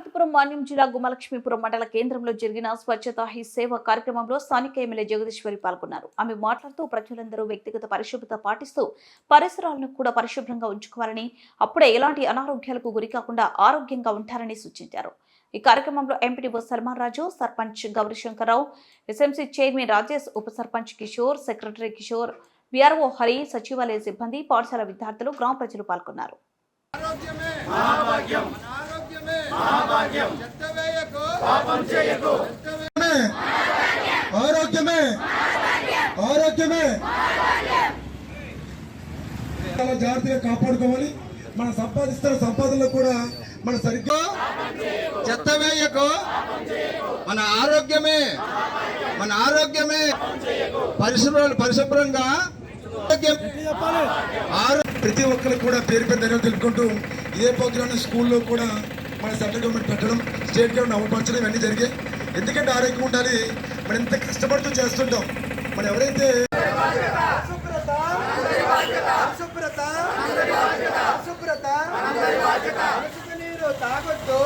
పార్వతీపురం మాన్యం జిల్లా గుమలక్ష్మీపురం మండల కేంద్రంలో జరిగిన స్వచ్ఛతా హీ సేవ కార్యక్రమంలో స్థానిక ఎమ్మెల్యే జగదీశ్వరి పాల్గొన్నారు. ఆమె మాట్లాడుతూ ప్రజలందరూ వ్యక్తిగత పరిశుభ్రత పాటిస్తూ పరిసరాలను కూడా పరిశుభ్రంగా ఉంచుకోవాలని అప్పుడే ఎలాంటి అనారోగ్యాలకు గురికాకుండా ఆరోగ్యంగా ఉంటారని సూచించారు. ఈ కార్యక్రమంలో MPDO Salman Raju sarpanch Gourishankarrao SMC chairman Rajesh ఉప సర్పంచ్ కిషోర్ సెక్రటరీ కిషోర్ విఆర్ఓ హరి సచివాలయ సిబ్బంది పాఠశాల విద్యార్థులు గ్రామ ప్రజలు పాల్గొన్నారు ఆరోగ్యమే మహాభాగ్యం ఆరోగ్యమే మహాభాగ్యం చెత్త వేయకు పాపం చేయకు ఆరోగ్యమే. ఆరోగ్యమే. చాలా జాగ్రత్తగా కాపాడుకోవాలి. మనం సంపాదిస్తున్న సంపాదనలో కూడా మన సరిగ్గా చెత్త వేయకు మన ఆరోగ్యమే. మన ఆరోగ్యమే. పరిశుభ్ర పరిశుభ్రంగా ప్రతి ఒక్కరికి కూడా పేరు ధన్యవాదాలు తెలుపుకుంటూ ఇదే ప్రోగ్రామ్ స్కూల్లో కూడా మన సెంట్రల్ గవర్నమెంట్ పెట్టడం స్టేట్ గవర్నమెంట్ అమలుపరచడం ఇవన్నీ జరిగాయి. ఎందుకంటే ఆరోగ్యం ఉండాలి. మనం ఎంత కష్టపడుతూ చేస్తుంటాం. మనం ఎవరైతే తాగొద్దు.